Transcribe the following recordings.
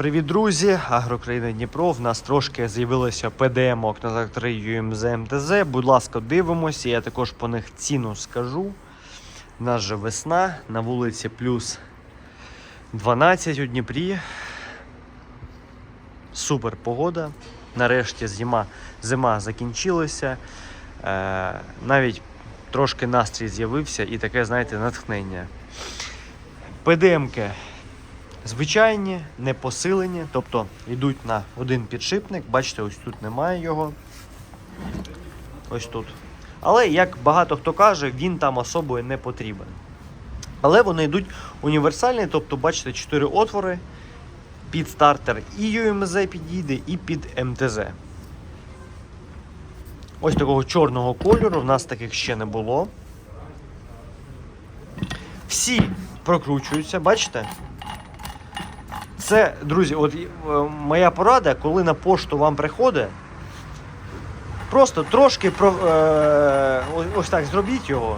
Привіт, друзі! Агрокраїна Дніпро. В нас трошки з'явилося ПДМ-ок на трактори UMZ МТЗ. Будь ласка, дивимося. Я також по них ціну скажу. У нас же весна, на вулиці плюс 12 у Дніпрі. Супер погода. Нарешті зима, зима закінчилася. Е, навіть трошки настрій з'явився і таке, знаєте, натхнення. ПДМки звичайні, не посилені, тобто йдуть на один підшипник. Бачите, ось тут немає його. Ось тут. Але, як багато хто каже, він там особою не потрібен. Але вони йдуть універсальні, тобто, бачите, 4 отвори. Під стартер і UMZ підійде, і під МТЗ. Ось такого чорного кольору, в нас таких ще не було. Всі прокручуються, бачите? Це, друзі, от е, моя порада, коли на пошту вам приходить, просто трошки про, е, ось- так зробіть його.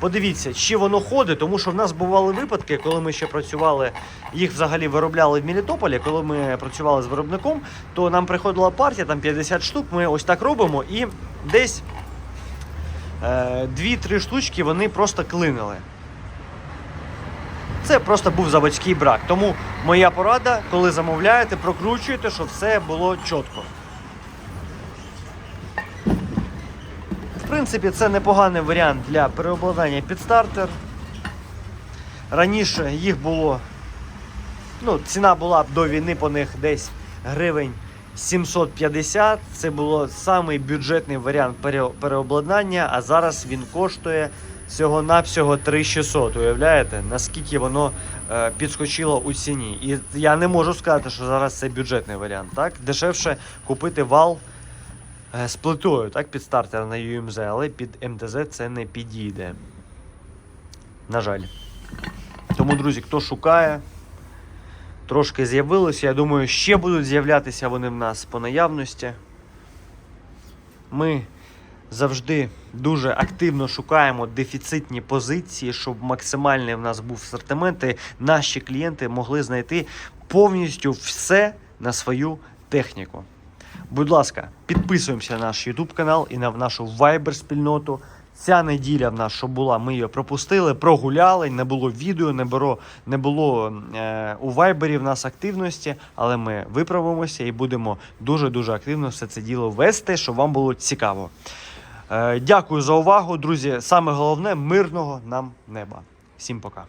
Подивіться, чи воно ходить, тому що в нас бували випадки, коли ми ще працювали, їх взагалі виробляли в Мелітополі, коли ми працювали з виробником, то нам приходила партія, там 50 штук, ми ось так робимо і десь е, 2-3 штучки вони просто клинили. Це просто був заводський брак. Тому моя порада, коли замовляєте, прокручуйте, щоб все було чітко. В принципі, це непоганий варіант для переобладнання під стартер. Раніше їх було. Ну, ціна була до війни по них десь гривень 750. Це було самий бюджетний варіант переобладнання, а зараз він коштує всього-навсього 3600. Уявляєте, наскільки воно е, підскочило у ціні. І я не можу сказати, що зараз це бюджетний варіант. Так? Дешевше купити вал е, з плитою, так, під стартер на UMZ, але під МТЗ це не підійде. На жаль. Тому, друзі, хто шукає, трошки з'явилося. Я думаю, ще будуть з'являтися вони в нас по наявності. Ми завжди дуже активно шукаємо дефіцитні позиції, щоб максимальний в нас був асортимент, і наші клієнти могли знайти повністю все на свою техніку. Будь ласка, підписуємося на наш YouTube канал і на нашу Viber спільноту. Ця неділя в нас, що була, ми її пропустили, прогуляли, не було відео, не було, не було е, у Viber в нас активності, але ми виправимося і будемо дуже-дуже активно все це діло вести, щоб вам було цікаво. Е, дякую за увагу, друзі. Саме головне мирного нам неба. Всім пока.